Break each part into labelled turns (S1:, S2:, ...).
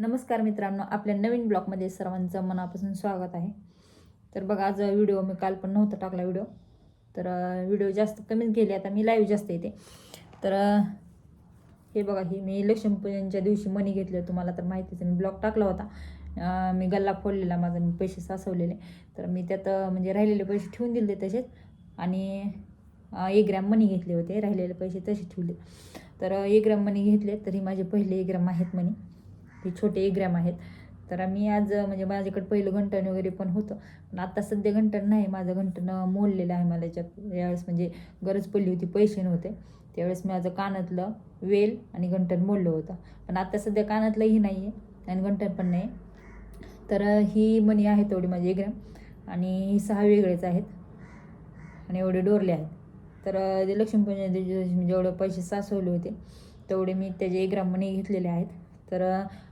S1: नमस्कार मित्रांनो आपल्या नवीन ब्लॉगमध्ये सर्वांचं मनापासून स्वागत आहे. तर बघा आज व्हिडिओ मी काल पण नव्हता टाकला व्हिडिओ. तर व्हिडिओ जास्त कमीच गेले आता मी लाईव्ह जास्त येते. तर हे बघा ही मी लक्ष्मीपूजनच्या दिवशी मनी घेतले तुम्हाला तर माहितीच मी ब्लॉग टाकला होता. मी गल्ला फोडलेला माझा मी पैसे साचवलेले तर मी त्यात म्हणजे राहिलेले पैसे ठेवून दिले तसेच आणि एक ग्रॅम मनी घेतले होते राहिलेले पैसे तसे ठेवले. तर एक ग्रॅम मनी घेतले तरी माझे पहिले एक ग्रॅम आहेत मनी हे छोटे एक ग्रॅम आहेत. तर मी आज म्हणजे माझ्याकडे पहिलं घंटण वगैरे पण होतं. पण आता सध्या घंटण नाही. माझं घंटण मोडलेलं आहे मला याच्यात यावेळेस म्हणजे गरज पडली होती पैसे नव्हते. त्यावेळेस मी माझं कानातलं वेल आणि घंटण मोडलं होतं. पण आता सध्या कानातलंही नाही आहे आणि घंटण पण नाही. तर ही मणी आहे तेवढी माझी एक ग्रॅम आणि ही सहा वेगळेच आहेत. आणि एवढे डोरले आहेत. तर ते लक्ष्मीपूजन जेवढे पैसे साचवले होते तेवढे मी त्याचे एक ग्राम मणी घेतलेले आहेत. तर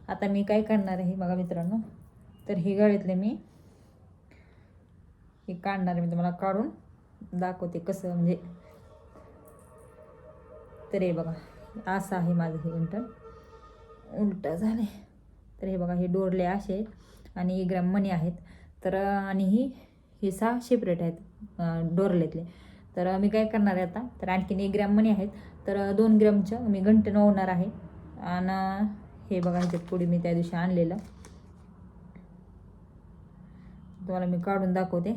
S1: आता मी काय करणार आहे बघा मित्रांनो? तर हे गळ्यातले मी. हे काढणार आहे मी तुम्हाला काढून. दाखवते कसं म्हणजे. तर हे बघा असं आहे माझं हे घंटण उलटं झाले तर हे बघा हे डोरले असे आहेत आणि एक ग्राम मणी आहेत. तर आणि ही हे सहा सेपरेट आहेत डोरलेतले. तर मी काय करणार आहे आता? तर आणखीन एक ग्रॅम मणी आहेत. तर दोन ग्रॅमचं मी घंटण ओवणार आहे. आणि हे बघा ह्याच्यात पुढे मी त्या दिवशी आणलेलं. तुम्हाला मी काढून दाखवते.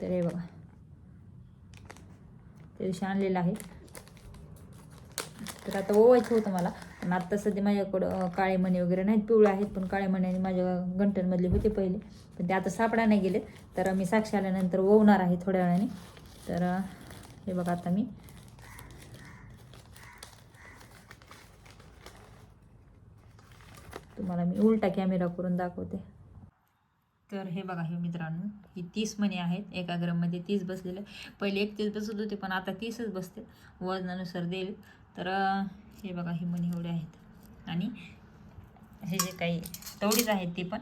S1: तर हे बघा त्या दिवशी आणलेलं आहे. तर आता ओवायचं होतं मला. पण आत्ता सध्या माझ्याकडं काळे मणी वगैरे नाहीत पिवळं आहेत पण काळे मणी माझ्या घंटनमधले होते पहिले. पण ते आता सापडा नाही गेले तर मी साक्षी आल्यानंतर ओवणार आहे थोड्या वेळाने. तर हे बघा आता मी. तुम्हाला मी उलटा कॅमेरा करून दाखवते. तर हे बघा हे मित्रांनो ही तीस मणी आहेत. एका ग्राममध्ये तीस बसलेले. पहिले एकतीस बसत होते पण आता तीसच बसते. वजनानुसार देईल. तर हे बघा ही मणी एवढे आहेत. आणि हे जे काही तेवढीच आहेत ती पण.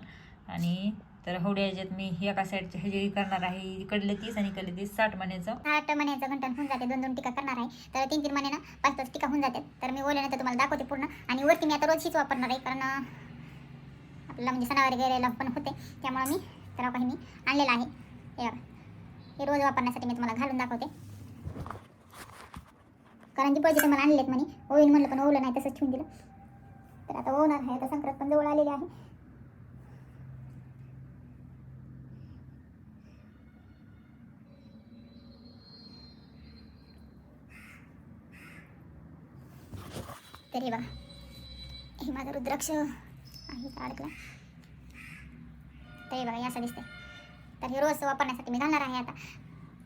S1: आणि तर हवड्या ह्याच्यात मी हे एका साईडचे हे जे करणार आहे इकडले तीस आणि इकडले तीस साठ मण्याचं.
S2: आठ महिन्याचं घंटन होऊन जाते. दोन दोन टीका करणार आहे. तर तीन तीन महिन्यानं पाच पाच टीका होऊन जाते. तर मी ओल्यानंतर तुम्हाला दाखवते पूर्ण. आणि वरती मी आता रोज हीच वापरणार आहे कारण आपल्याला म्हणजे सणावारी गेलेला पण होते. त्यामुळे मी तर काही मी आणलेलं आहे. हे हे रोज वापरण्यासाठी मी तुम्हाला घालून दाखवते. कारण की पैसे तुम्हाला आणलेत म्हणे. ओवीन म्हणलं पण ओवलं नाही तसंच ठेवून दिलं. तर आता ओवणार आहे. आता संक्रांत पण जवळ आलेली आहे. तरी हे बघा. हे माझं रुद्राक्ष. आहे का अडकला तर हे बघा असं दिसते तर हे रोज वापरण्यासाठी मी घालणार आहे आता.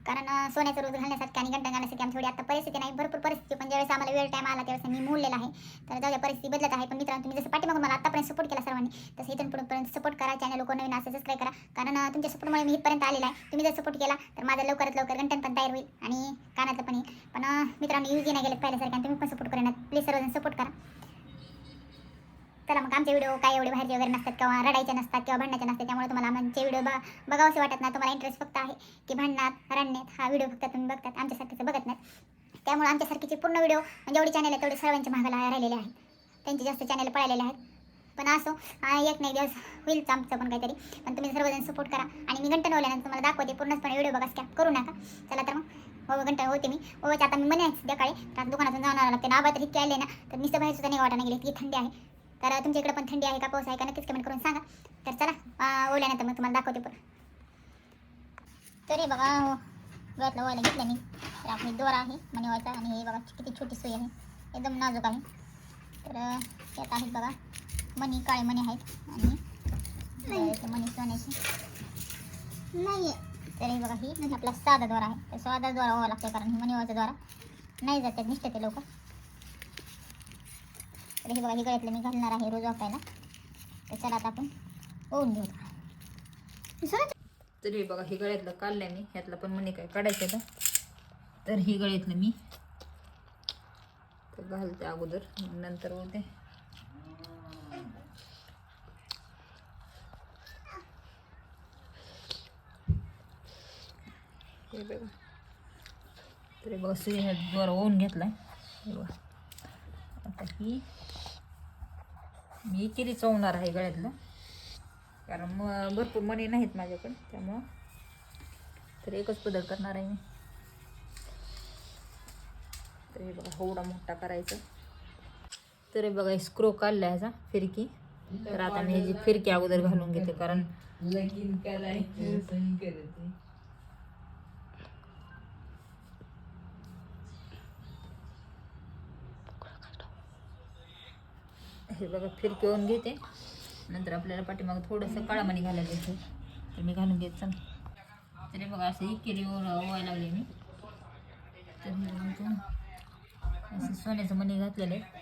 S2: कारण सोन्याचं रोज घालण्यासाठी आणि घंटा घालण्यासाठी आमची थोडी आता परिस्थिती नाही भरपूर परिस्थिती. पण ज्यावेळेस आम्हाला वेळ टाईम आला त्यावेळेस मी मोडलेला आहे. तर जाऊ द्या परिस्थिती बदलत आहे. पण मित्रांनो तुम्ही जसं पाठीमागून मला आतापर्यंत सपोर्ट केला सर्वांनी तसं इथून पुढेपर्यंत सपोर्ट करा. चॅनल लोक नवीन असं सबस्क्राईब करा. कारण तुमच्या सपोर्टमुळे मी इथपर्यंत आलेला आहे. तुम्ही जर सपोर्ट केला तर माझ्या लवकरात लवकर घंटन पण तयार होईल आणि कानातलं पण येईल. पण मित्रांनो युजी नाही गेले पहिल्यासारखे आणि तुम्ही पण सपोर्ट करा प्लीज सर्वजण सपोर्ट करा. चला मग आमचे व्हिडिओ काय एवढे बाहेरचे वगैरे नसतात किंवा रडायचे नसतात किंवा भांडण्याचे नसतात त्यामुळे तुम्हाला आमचे व्हिडिओ बघ बघावसे वाटत नाही. तुम्हाला इंटरेस्ट फक्त आहे की भांडणात रडण्यात हा व्हिडिओ फक्त तुम्ही बघतात आमच्यासारखीचं बघत नाहीत. त्यामुळे आमच्यासारखीचे पूर्ण व्हिडिओ म्हणजे एवढी चॅनल आहे तेवढे सर्वांच्या भागाला राहिलेले आहेत. त्यांचे जास्त चॅनल पळालेले आहेत. पण असो एक नाही दिवस होईल आमचं पण काहीतरी. पण तुम्ही सर्वजण सपोर्ट करा. आणि मी घंटा नवल्यानंतर तुम्हाला दाखवते पूर्णपणे व्हिडिओ बघा स्कॅप करू नका. चला तर मग हो घंटा होते मी. ओवाच्या आता मी म्हणे सध्याकाळी तर आता दुकानातून जाणार लागते नाबा तर इतके आले ना तर नुसतं बाहेर सुद्धा नाही वाटायला गेले इतकी थंडी आहे. तर तुमच्या इकडे पण थंडी आहे का? पाऊस आहे का? नक्कीच कमेंट करून सांगा. तर चला ओल्यानंतर मग तुम्हाला दाखवते पण. तरी बघा हो गळ्यातलं ओवायला घेतलं मी. तर आपली दोरा आहे मणीवायचा आणि हे बघा किती छोटी सोय आहे. एकदम नाजूक आहे. तर त्यात आहेत बघा मणी काळे मणी आहेत. आणि मणी सोन्याचे नाही. तर हे बघा ही आपला साधा द्वारा आहे. तर साधा द्वारा व्हावा लागतो कारण ही मणीवाचा द्वारा नाही जातात निष्ठते ते लवकर तर हे बघा हे गळ्यातलं मी घालणार आहे रोज वापरायला तर चला आता आपण ओढून घेऊ.
S1: तर हे बघा हे गळ्यातलं काढलंय मी. ह्यातलं पण म्हणे काय काढायचं का? तर हे गळ्यातलं मी तर घालते अगोदर. नंतर होते हे बघा. तरी बघा सुई ह्यात द्वारा घेतलाय. बघा. आता ही मी किरी चवणार आहे गळ्यातलं? कारण भरपूर मणी नाहीत माझ्याकडे त्यामुळं तर एकच पदर करणार आहे मी. तर हे बघा एवढा मोठा करायचं. तर हे बघा स्क्रो काढला ह्याचा फिरकी. तर आता मी ह्याची फिरकी अगोदर घालून घेते कारण हे बघा फिरकी घेते. नंतर आपल्याला पाठीमाग थोडंसं काळामणी घालायला येते. तर मी घालून घेत चल तरी बघा असं इकेरी ओवायला लागले मी. तर असं सोन्याचं मणी घातलेलं आहे.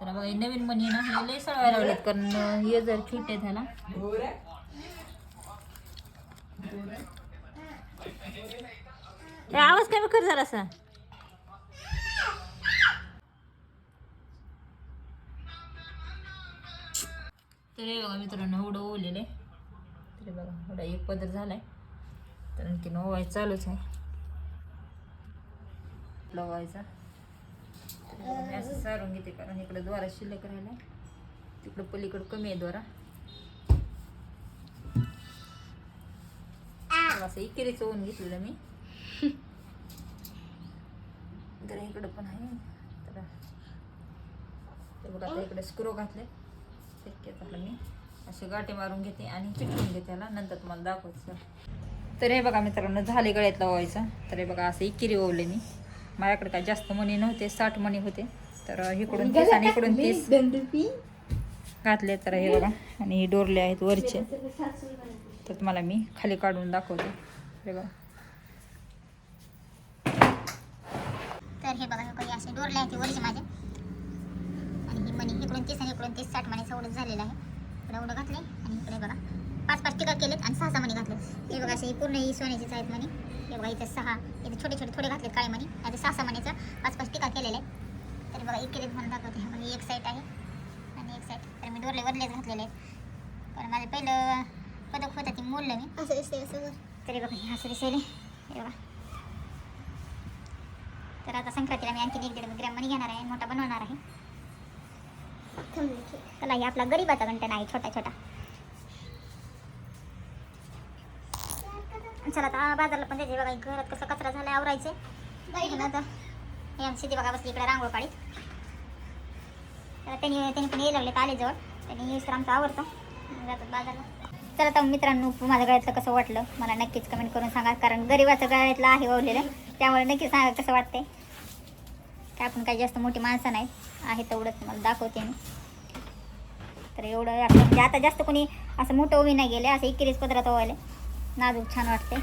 S1: तर बघा नवीन मणी ना हे लय सळवायला लागलेत कारण हे जर छोटे झाला
S3: गोरा
S1: हे आवाज कमी कर झाला असा तर हे बघा मित्रांनो एवढं ओलेलं आहे. तरी बघा एवढा एक पदर झाला आहे तर आणखीन ओवायचं चालूच आहे. लवायचा मी असं सारून घेते कारण इकडे द्वारा शिल्लक राहिला तिकडं पलीकडं कमी आहे द्वारा. असं इकेरीचं ओवून घेतलेलं मी. तर इकडं पण आहे. तर ते बघा आता इकडे स्क्रो घातले शक्य झालं मी. असे गाठी मारून घेते आणि चिटकून घेते त्याला नंतर तुम्हाला दाखवायचं तर हे बघा मित्रांनो झाले गळ्यातला ओवायचं. तर हे बघा असं इकिरी ओवले मी. माझ्याकडे काय जास्त मणी नव्हते साठ मणी होते. तर इकडून तीस आणि इकडून तीस घातले. तर हे बघा आणि हे डोरले आहेत वरचे. तर तुम्हाला मी खाली काढून दाखवते. हे बघा.
S2: तर हे बघा असे डोरले आहेत वरचे माझे. मणी इकडून तीस आणि इकडून तीस साठ मणी एवढं झालेलं आहे. इकडे एवढं घातले आणि इकडे बघा पाच पाच टिका केलेत आणि सहा सहा मणी घातले हे बघा असे पूर्ण ही सोन्याचीच आहेत मणी हे बघा इथे सहा इथे छोटे छोटे थोडे घातलेत काळे मणी आता सहा सहा मणीचं पाच पाच टिका केलेले तरी बघा इकडे म्हणून दाखवते. हे बघा एक साईड आहे आणि एक साईड तर मी डोरले वरलेच घातलेले आहेत. कारण माझं पहिलं पदक होतं ते मोडलं मी. असं दिसते असं तरी बघा हे असं दिसेल हे बघा. तर आता संक्रांतीला मी आणखी एक दीड ग्रॅम मणी घेणार आहे मोठा बनवणार आहे. चला हे आपला गरीबाचा गंटन आहे छोटा छोटा. चला आता बाजारला पण त्याचे बघा घरात कसं कचरा झाला आवरायचे ती बघा बसली इकडे रांगोळ पाडीत त्यांनी त्यांनी पण यायला लागले आले जवळ त्यांनी येऊस तर आमचं आवडतं जातात बाजारला. चला तर मित्रांनो माझ्या गळ्यातलं कसं वाटलं मला नक्कीच कमेंट करून सांगा. कारण गरीबाचं गळ्यातलं आहे ओवलेलं त्यामुळे नक्कीच सांगा कसं वाटतंय. काय आपण काही जास्त मोठी माणसं नाही आहे तेवढंच मला दाखवते मी. तर एवढं आपलं म्हणजे आता जास्त कोणी असं मोठं उभी नाही गेले असं इकिरीच पदरात ओवायला नाजूक छान वाटते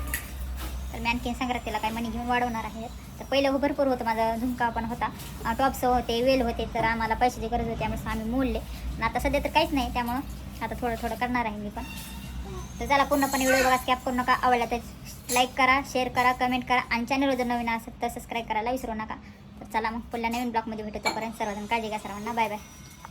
S2: तर मी आणखीन संक्रांतीला काय मनी घेऊन वाढवणार आहे. तर पहिलं हो, भरपूर होतं माझा झुमका पण होता. टॉप्स होते वेल होते तर आम्हाला पैशाची गरज होती त्यामुळे आम्ही मोडले. आता सध्या तर काहीच नाही त्यामुळं आता थोडं थोडं करणार आहे मी पण. तर चला पूर्णपणे व्हिडिओ बघा स्कॅप करू नका. आवडला तर लाईक करा शेअर करा कमेंट करा. आणि चॅनलवर जर नवीन असेल तर सबस्क्राईब करायला विसरू नका. चला मग पुढल्या नवीन ब्लॉगमध्ये भेटू. तोपर्यंत सर्वजण काळजी घ्या सर्वांना. Bye bye.